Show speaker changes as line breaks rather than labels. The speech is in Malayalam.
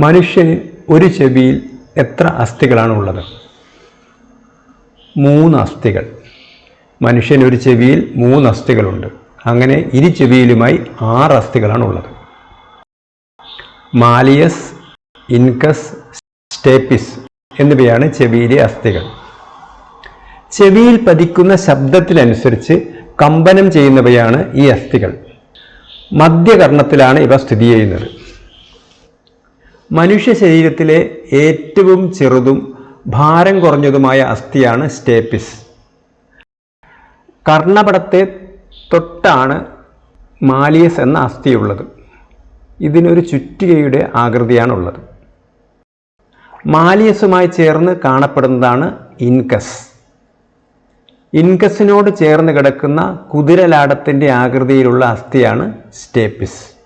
മനുഷ്യന് ഒരു ചെവിയിൽ എത്ര അസ്ഥികളാണ് ഉള്ളത് മൂന്ന് അസ്ഥികൾ. മനുഷ്യന് ഒരു ചെവിയിൽ മൂന്ന് അസ്ഥികളുണ്ട്. അങ്ങനെ ഇരു ചെവിയിലുമായി ആറ് അസ്ഥികളാണ് ഉള്ളത് മാലിയസ് ഇൻകസ് സ്റ്റേപ്പിസ് എന്നിവയാണ് ചെവിയിലെ അസ്ഥികൾ. ചെവിയിൽ പതിക്കുന്ന ശബ്ദത്തിനനുസരിച്ച് കമ്പനം ചെയ്യുന്നവയാണ് ഈ അസ്ഥികൾ. മധ്യകർണത്തിലാണ് ഇവ സ്ഥിതി ചെയ്യുന്നത്. മനുഷ്യ ശരീരത്തിലെ ഏറ്റവും ചെറുതും ഭാരം കുറഞ്ഞതുമായ അസ്ഥിയാണ് സ്റ്റേപ്പിസ്. കർണപടത്തെ തൊട്ടാണ് മാലിയസ് എന്ന അസ്ഥിയുള്ളത്. ഇതിനൊരു ചുറ്റികയുടെ ആകൃതിയാണുള്ളത്. മാലിയസുമായി ചേർന്ന് കാണപ്പെടുന്നതാണ് ഇൻകസ്. ഇൻകസിനോട് ചേർന്ന് കിടക്കുന്ന കുതിരലാടത്തിന്റെ ആകൃതിയിലുള്ള അസ്ഥിയാണ് സ്റ്റേപ്പിസ്.